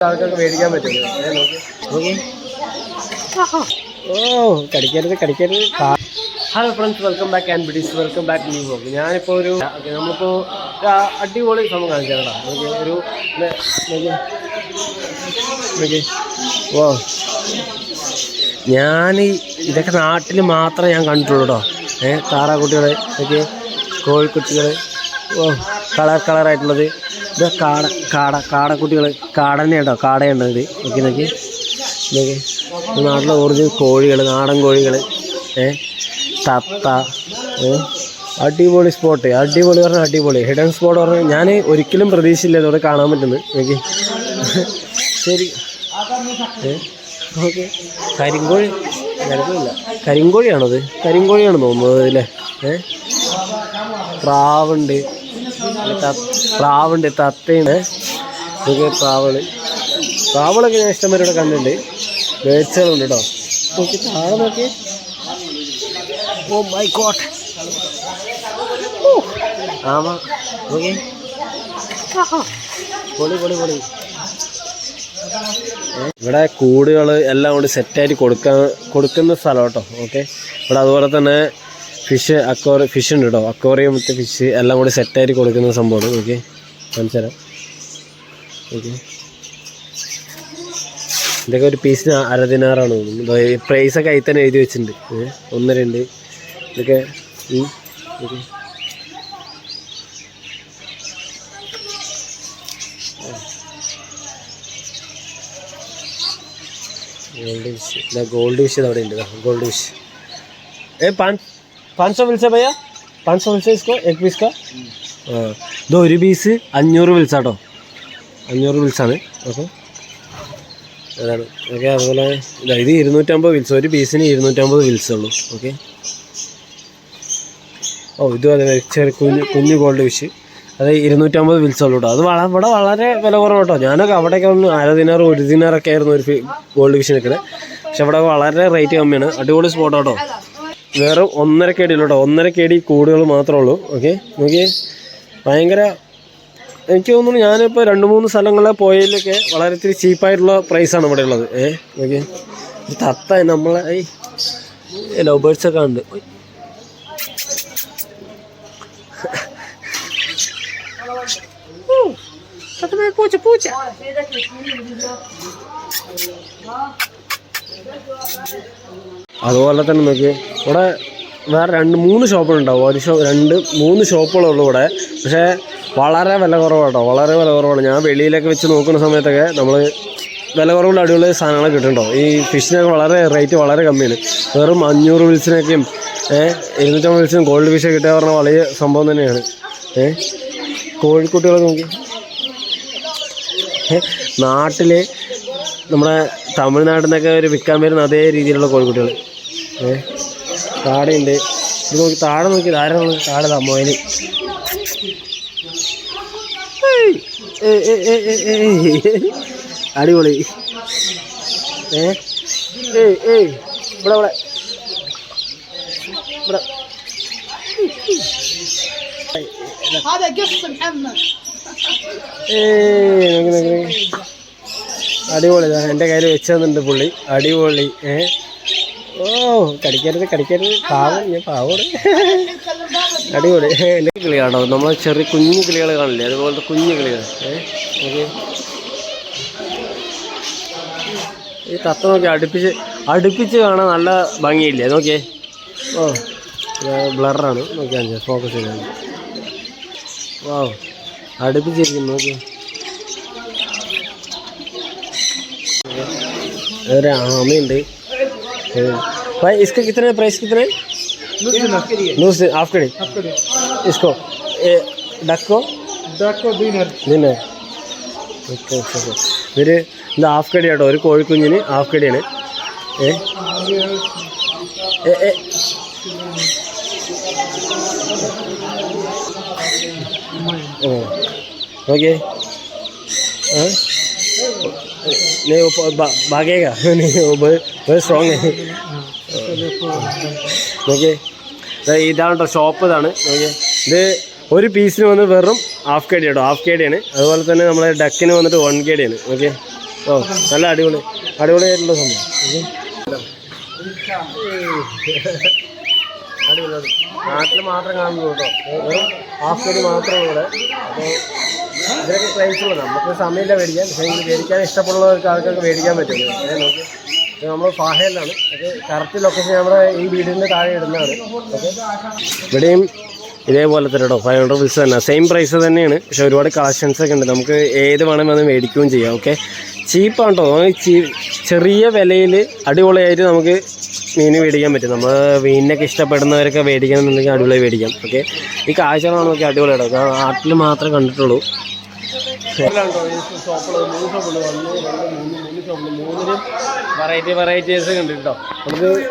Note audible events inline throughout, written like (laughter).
ആൾക്കൊക്കെ മേടിക്കാൻ. നോക്ക്. ഓ കടിക്കരുത് കടിക്കരുത്. Hello friends welcome back and ബിഡീസ് welcome back new vlog ഞാനിപ്പോൾ ഒരു നമ്മളിപ്പോൾ ഒരു അടിപൊളി സംഭവം കാണിച്ചു കേട്ടോ. ഒരു. ഓ ഞാൻ ഇതൊക്കെ നാട്ടിൽ മാത്രമേ ഞാൻ കണ്ടിട്ടുള്ളൂ കേട്ടോ. ഏഹ് താറാക്കുട്ടികൾ ഓക്കെ കോഴിക്കുട്ടികൾ ഓ കളർ കളറായിട്ടുള്ളത്. ഇത് കാട കാട കാടക്കുട്ടികൾ കാടനെ ഉണ്ടോ കാടയുണ്ടോ ഇത്? നോക്കി നോക്കി. നോക്കി നാട്ടിലെ ഒറിജിനൽ കോഴികൾ നാടൻ കോഴികൾ ഏ? തത്ത ഏ? അടിപൊളി സ്പോട്ട് അടിപൊളി പറഞ്ഞാൽ അടിപൊളി. ഹിഡൻ സ്പോട്ട് പറഞ്ഞാൽ ഞാൻ ഒരിക്കലും പ്രതീക്ഷയില്ല ഇതോടെ കാണാൻ പറ്റുന്നത്. നോക്കി. ശരി. ഓക്കെ. കരിങ്കോഴി. കരിങ്കോഴില്ല കരിങ്കോഴിയാണത് കരിങ്കോഴിയാണ് തോന്നുന്നത് അല്ലേ? ഏ? പ്രാവുണ്ട്. പ്രാവുണ്ട് തത്തയുണ്ട്. ഇതൊക്കെ പ്രാവൾ പ്രാവളൊക്കെ ഞാൻ ഇഷ്ടം വരെ ഇവിടെ കണ്ടിട്ടുണ്ട്. ബേഡ്സുകളുണ്ട് കേട്ടോ. നോക്കി താഴെ നോക്കി. ഓ മൈ ആമാ നോക്കി. പൊളി പൊളി പൊളി. ഇവിടെ കൂടുകൾ എല്ലാം കൂടി സെറ്റായിട്ട് കൊടുക്കാൻ കൊടുക്കുന്ന സ്ഥലം കേട്ടോ ഓക്കെ ഇവിടെ അതുപോലെ തന്നെ ഫിഷ് അക്വാറി ഫിഷ് ഉണ്ട്? കേട്ടോ അക്വാറിയത്തെ ഫിഷ് എല്ലാം കൂടി സെറ്റായിട്ട് കൊടുക്കുന്ന സംഭവമാണ്. ഓക്കെ മനസ്സിലാം ഓക്കെ ഇതൊക്കെ ഒരു പീസിന് അരതിനാറാണ് പ്രൈസൊക്കെ അതിൽ തന്നെ എഴുതി വെച്ചിട്ടുണ്ട്. ഒന്ന് രണ്ട്. ഇതൊക്കെ okay gold fish gold wish അവിടെ ഉണ്ട്. ഗോൾഡ് വിഷ് ഏ പാൻ पाँच सौ विल्स है भैया पाँच सौ विल्स है इसको एक पीस का हाँ ഇത് ഒരു പീസ് അഞ്ഞൂറ് വിൽസ് ആട്ടോ അഞ്ഞൂറ് വിൽസാണ് ഓക്കെ അതാണ് ഓക്കെ അതുപോലെ ഇതാ ഇത് ഇരുന്നൂറ്റമ്പത് വിൽസ് ഒരു പീസിന് ഇരുന്നൂറ്റമ്പത് വിൽസ് ഉള്ളൂ ഓക്കെ ഓ ഇതും അതെ ചെറിയ കുഞ്ഞ് കുഞ്ഞു ഗോൾഡ് ഫിഷ് അത് ഇരുന്നൂറ്റമ്പത് വിൽസ് ഉള്ളൂ കേട്ടോ അത് വള ഇവിടെ വളരെ വില കുറവ് കേട്ടോ ഞാനൊക്കെ അവിടെയൊക്കെ ഒന്ന് അര ദിനാറ് ഒരു ദിനാറൊക്കെ ആയിരുന്നു ഒരു ഗോൾഡ് ഫിഷ് നിൽക്കുന്നത് പക്ഷെ ഇവിടെ വളരെ റേറ്റ് കമ്മിയാണ് അടിപൊളി സ്പോട്ട് കേട്ടോ വേറെ ഒന്നര കേടി കേട്ടോ ഒന്നര കെ ഡി കൂടുകൾ മാത്രമേ ഉള്ളൂ. ഓക്കെ നോക്കിയേ. ഭയങ്കര എനിക്ക് തോന്നുന്നു ഞാനിപ്പോൾ രണ്ട് മൂന്ന് സ്ഥലങ്ങളിൽ പോയതിലൊക്കെ വളരെ ഇത്തിരി ചീപ്പായിട്ടുള്ള പ്രൈസാണ് ഇവിടെ ഉള്ളത്. ഏ? നോക്കിയേ. തത്ത നമ്മളെ ഈ ലവ് ബേർഡ്സ് ഒക്കെ ഉണ്ട് പൂച്ച അതുപോലെ തന്നെ നോക്കി. ഇവിടെ വേറെ രണ്ട് മൂന്ന് ഷോപ്പുകളുണ്ടാവും. ഒരു ഷോ രണ്ട് മൂന്ന് ഷോപ്പുകളുള്ളൂ ഇവിടെ. പക്ഷേ വളരെ വില കുറവാട്ടോ വളരെ വില കുറവാണ്. ഞാൻ വെളിയിലൊക്കെ വെച്ച് നോക്കുന്ന സമയത്തൊക്കെ നമ്മൾ വില കുറവുള്ള അടിപൊളി സാധനങ്ങൾ കിട്ടുന്നുണ്ടോ? ഈ ഫിഷിനൊക്കെ വളരെ റേറ്റ് വളരെ കമ്മിയാണ്. വെറും അഞ്ഞൂറ് വിൽസിനൊക്കെയും ഇരുന്നൂറ്റമ്പത് വിൽസിനും ഗോൾഡ് ഫിഷ് കിട്ടുക പറഞ്ഞാൽ വലിയ സംഭവം തന്നെയാണ്. ഏഹ് കോഴിക്കുട്ടികളൊക്കെ നോക്കി. നാട്ടിൽ നമ്മുടെ തമിഴ്നാട്ടിൽ നിന്നൊക്കെ ഒരു വിൽക്കാൻ വരുന്ന അതേ രീതിയിലുള്ള കോഴിക്കുട്ടികൾ ഏ താടയുണ്ട് ഇത് നോക്കി താഴെ നോക്കി ധാരാളം താഴെ താ മോയന് ഏയ്, ഏയ്, ഏയ്, ഏയ്, ഏയ്, ഏയ്. അടിപൊളി ഏ ഏയ് ഏയ് ഇവിടെ ഇവിടെ ഇവിടെ هذا قص محمد ഏയ് നോക്കി നോക്കി നോക്കി. അടിപൊളി ദാ എൻ്റെ കയ്യിൽ വെച്ച് തന്നിട്ടുണ്ട് പുള്ളി അടിപൊളി ഏ ഓ കടിക്കരുത് കടിക്കരുത്. പാവം ഞാൻ പാവോട്. അടിപൊളി. എന്റെ കിളിയാണോ? നമ്മൾ ചെറിയ കുഞ്ഞു കിളികൾ കാണില്ലേ? അതുപോലത്തെ കുഞ്ഞു കിളികൾ. ഈ തത്ത നോക്കി അടുപ്പിച്ച് അടുപ്പിച്ച് കാണാൻ നല്ല ഭംഗിയില്ലേ? നോക്കിയേ. ഓ ബ്ലറാണ്. നോക്കിയാൽ ഫോക്കസ് ചെയ്യാൻ ഓ അടുപ്പിച്ചിരിക്കുന്നു നോക്കി ഒരു ആമയുണ്ട്. भाई इसका कितने प्राइस कितने नूस हाफ कड़ी इसको ए, डक को दिन है ഓക്കെ ഓക്കെ ഓക്കെ ഇതൊരു ഇത് ഹാഫ് കടി കേട്ടോ ഒരു കോഴിക്കുഞ്ഞിന് ഹാഫ് കടിയാണ് ഏ ഏ ഏ ओ ओके हाँ? नहीं वो प- भा- भागेगा (laughs) नहीं वो വെരി സ്ട്രോങ് നോക്കിയേ ഇതാണ് ഷോപ്പ് ഇതാണ്. ഓക്കെ ഇത് ഒരു പീസിന് വന്ന് വെറും ഹാഫ് കെ ഡി കേട്ടോ ഹാഫ് കെ ആണ്. അതുപോലെ തന്നെ നമ്മളെ ഡക്കിന് വന്നിട്ട് വൺ കെ ആണ്. ഓക്കെ ഓ നല്ല അടിപൊളി. അടിപൊളി ആയിട്ടുള്ള സംഭവം നാട്ടിൽ മാത്രം കാണുന്നുള്ളൂ കേട്ടോ. വെറും ഹാഫ് കെ മാത്രമേ ഇവിടെ. അപ്പോൾ ഇതിനൊക്കെ പ്രൈസുള്ളൂ നമുക്ക് സമയമില്ല മേടിക്കാൻ. പക്ഷേ മേടിക്കാൻ ഇഷ്ടപ്പെടുന്നവർക്ക് ആൾക്കാർക്ക് മേടിക്കാൻ പറ്റുള്ളൂ നോക്കി. നമ്മൾ ഫാഹയിലാണ് അത് കറക്റ്റ് ലൊക്കേഷൻ നമ്മുടെ ഈ വീടിന്റെ താഴെ ഇടുന്നതാണ്. ഇവിടെയും ഇതേപോലെ തന്നെ കേട്ടോ ഫൈവ് ഹൺഡ്രഡ് റുപ്പീസ് തന്നെ. സെയിം പ്രൈസ് തന്നെയാണ്. പക്ഷെ ഒരുപാട് കളക്ഷൻസ് ഒക്കെ ഉണ്ട്. നമുക്ക് ഏത് വേണമെങ്കിൽ അത് മേടിക്കുകയും ചെയ്യാം. ഓക്കെ. ചീപ്പാണ് കേട്ടോ ചീ ചെറിയ വിലയിൽ അടിപൊളിയായിട്ട് നമുക്ക് മീൻ മേടിക്കാൻ പറ്റും. നമ്മൾ മീനിനൊക്കെ ഇഷ്ടപ്പെടുന്നവരൊക്കെ മേടിക്കണം എന്നുണ്ടെങ്കിൽ അടിപൊളിയായി മേടിക്കാം. ഓക്കെ. ഈ കാഴ്ചകളാണ് നോക്കി അടിപൊളിയാട്ടോ കാരണം നാട്ടിൽ മാത്രമേ കണ്ടിട്ടുള്ളൂ. വെറൈറ്റി വെറൈറ്റീസ് ഉണ്ട്. കേട്ടോ നമുക്ക്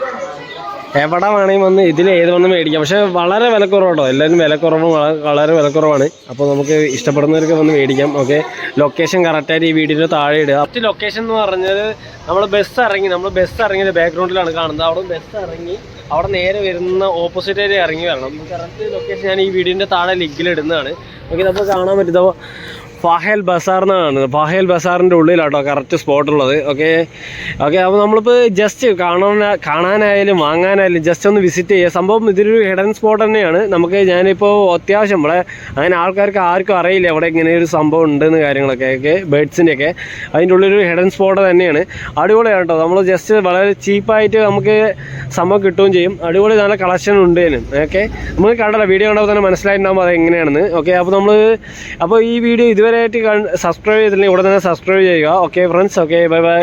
എവിടെ വേണമെങ്കിൽ വന്ന് ഇതിൽ ഏത് വന്ന് മേടിക്കാം. പക്ഷേ വളരെ വിലക്കുറവാട്ടോ എല്ലാവരും വിലക്കുറവും വള- വളരെ വിലക്കുറവാണ്. അപ്പോൾ നമുക്ക് ഇഷ്ടപ്പെടുന്നവർക്ക് വന്ന് മേടിക്കാം. ഓക്കെ? ലൊക്കേഷൻ കറക്റ്റായിട്ട് ഈ വീഡിയോ താഴെ ഇടുക. മറ്റ് ലൊക്കേഷൻ എന്ന് പറഞ്ഞത് നമ്മൾ ബസ് ഇറങ്ങി നമ്മൾ ബസ് ഇറങ്ങിയത് ബാക്ക്ഗ്രൗണ്ടിലാണ് കാണുന്നത്. അവിടെ ബസ് ഇറങ്ങി അവിടെ നേരെ വരുന്ന ഓപ്പോസിറ്റ് ഏരിയ ഇറങ്ങി വരണം. കറക്റ്റ് ലൊക്കേഷൻ ഞാൻ ഈ വീഡിയോന്റെ താഴെ ലിങ്കിൽ ഓക്കെ നമുക്ക് കാണാൻ പറ്റും. ഫാഹേൽ ബസാർ എന്നാണ് ഫാഹേൽ ബസാറിന്റെ ഉള്ളിലാട്ടോ കറക്റ്റ് സ്പോട്ട് ഉള്ളത്. ഓക്കെ ഓക്കെ അപ്പോൾ നമ്മളിപ്പോൾ ജസ്റ്റ് കാണാൻ കാണാനായാലും വാങ്ങാനായാലും ജസ്റ്റ് ഒന്ന് വിസിറ്റ് ചെയ്യുക. സംഭവം ഇതൊരു ഹിഡൻ സ്പോട്ട് തന്നെയാണ്. നമുക്ക് ഞാനിപ്പോൾ അത്യാവശ്യം ഇവിടെ അങ്ങനെ ആൾക്കാർക്ക് ആർക്കും അറിയില്ല ഇവിടെ ഇങ്ങനെ ഒരു സംഭവം ഉണ്ടെന്ന് കാര്യങ്ങളൊക്കെ ഒക്കെ. അതിന്റെ ഉള്ളിലൊരു ഹിഡൻ സ്പോട്ട് തന്നെയാണ്. അടിപൊളിയാണ് കേട്ടോ നമ്മൾ ജസ്റ്റ് വളരെ ചീപ്പായിട്ട് നമുക്ക് സംഭവം കിട്ടുകയും ചെയ്യും. അടിപൊളി നല്ല കളക്ഷൻ ഉണ്ട് ഓക്കെ നമുക്ക് കണ്ടല്ലോ വീഡിയോ കണ്ടപ്പോൾ തന്നെ മനസ്സിലായിട്ടുണ്ടാകുമ്പോൾ അത് എങ്ങനെയാണെന്ന്. ഓക്കെ അപ്പോൾ നമ്മൾ അപ്പോൾ ഈ വീഡിയോ ഇതുവരെയായിട്ട് സബ്സ്ക്രൈബ് ചെയ്തില്ലെങ്കിൽ ഉടനെ സബ്സ്ക്രൈബ് ചെയ്യുക. Okay friends okay bye bye